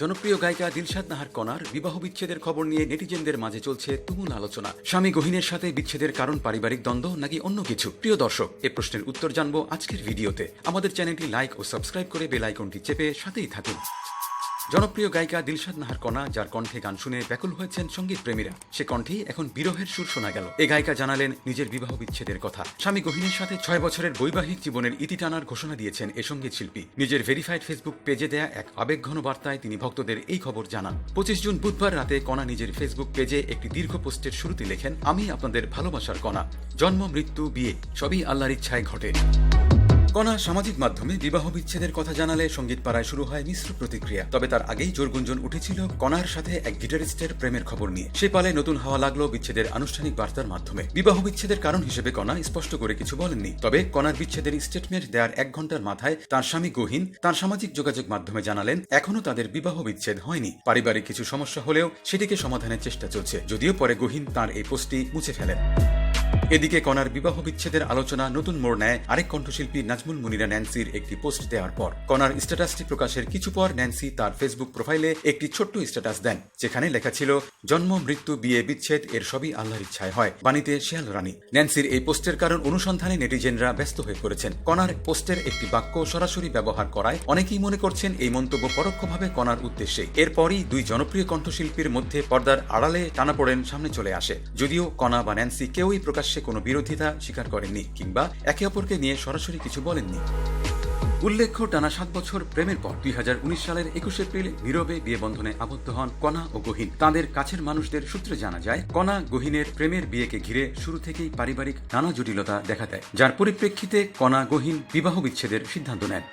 জনপ্রিয় গায়িকা দিলশাদ নাহার কনার বিবাহ বিচ্ছেদের খবর নিয়ে নেটিজেনদের মাঝে চলছে তুমুল আলোচনা। স্বামী গহিনের সাথে বিচ্ছেদের কারণ, পারিবারিক দ্বন্দ্ব নাকি অন্য কিছু? প্রিয় দর্শক, এ প্রশ্নের উত্তর জানব আজকের ভিডিওতে। আমাদের চ্যানেলটি লাইক ও সাবস্ক্রাইব করে বেল আইকনটি চেপে সাথেই থাকুন। জনপ্রিয় গায়িকা দিলশাদ নাহার কণা, যার কণ্ঠে গান শুনে ব্যাকুল হয়েছেন সংগীত প্রেমীরা। সে কণ্ঠেই এখন বিরহের সুর শোনা গেল। এ গায়িকা জানালেন নিজের বিবাহ বিচ্ছেদের কথা। স্বামী গহিনের সাথে ছয় বছরের বৈবাহিক জীবনের ইতি টানার ঘোষণা দিয়েছেন এ সংগীত শিল্পী। নিজের ভেরিফাইড ফেসবুক পেজে দেয়া এক আবেগঘন বার্তায় তিনি ভক্তদের এই খবর জানান। পঁচিশ জুন বুধবার রাতে কণা নিজের ফেসবুক পেজে একটি দীর্ঘ পোস্টের শুরুতে লেখেন, আমি আপনাদের ভালোবাসার কণা। জন্ম, মৃত্যু, বিয়ে, সবই আল্লাহর ইচ্ছায় ঘটে। কণা সামাজিক মাধ্যমে বিবাহ বিচ্ছেদের কথা জানালে সংগীত পাড়ায় শুরু হয় মিশ্র প্রতিক্রিয়া। তবে তার আগেই জোরগুঞ্জন উঠেছিল কণার সাথে এক গিটারিস্টের প্রেমের খবর নিয়ে। সে পালে নতুন হাওয়া লাগল বিচ্ছেদের আনুষ্ঠানিক বার্তার মাধ্যমে। বিবাহ বিচ্ছেদের কারণ হিসেবে কণা স্পষ্ট করে কিছু বলেননি। তবে কণার বিচ্ছেদের স্টেটমেন্ট দেওয়ার এক ঘণ্টার মাথায় তার স্বামী গহীন তার সামাজিক যোগাযোগ মাধ্যমে জানালেন এখনও তাদের বিবাহ বিচ্ছেদ হয়নি। পারিবারিক কিছু সমস্যা হলেও সেটিকে সমাধানের চেষ্টা চলছে। যদিও পরে গহীন তার এই পোস্টটি মুছে ফেলেন। এদিকে কণার বিবাহ বিচ্ছেদের আলোচনা, নতুন মোড় নেয় আরেক কণ্ঠশিল্পী নাজমুল মুনিরা ন্যান্সির একটি পোস্ট দেওয়ার পর। কণার স্ট্যাটাসটি প্রকাশের কিছু পর ন্যান্সি তার ফেসবুক প্রোফাইলে একটি ছোট্ট স্ট্যাটাস দেন, যেখানে লেখা ছিল, জন্ম, মৃত্যু, বিয়ে, বিচ্ছেদ, এর সবই আল্লাহর ইচ্ছায় হয়। বাণীতে শিয়াল রানী। ন্যান্সির এই পোস্টের কারণ অনুসন্ধানে নেটিজেনরা ব্যস্ত হয়ে পড়েছেন। কণার পোস্টের একটি বাক্য সরাসরি ব্যবহার করায় অনেকেই মনে করছেন এই মন্তব্য পরোক্ষভাবে কণার উদ্দেশ্যে। এরপরই দুই জনপ্রিয় কণ্ঠশিল্পীর মধ্যে পর্দার আড়ালে টানাপোড়েন সামনে চলে আসে। যদিও কণা বা ন্যান্সি কেউই প্রকাশ্যে কোনো বিরোধিতা স্বীকার করেননি কিংবা একে অপরকে নিয়ে সরাসরি কিছু বলেননি। উল্লেখ্য, টানা সাত বছর প্রেমের পর দুই হাজার উনিশ সালের একুশ এপ্রিল নীরবে বিয়ে বন্ধনে আবদ্ধ হন কণা ও গহিন। তাদের কাছের মানুষদের সূত্রে জানা যায়, কণা গহিনের প্রেমের বিয়েকে ঘিরে শুরু থেকেই পারিবারিক নানা জটিলতা দেখা দেয়, যার পরিপ্রেক্ষিতে কণা গহিন বিবাহ বিচ্ছেদের সিদ্ধান্ত নেন।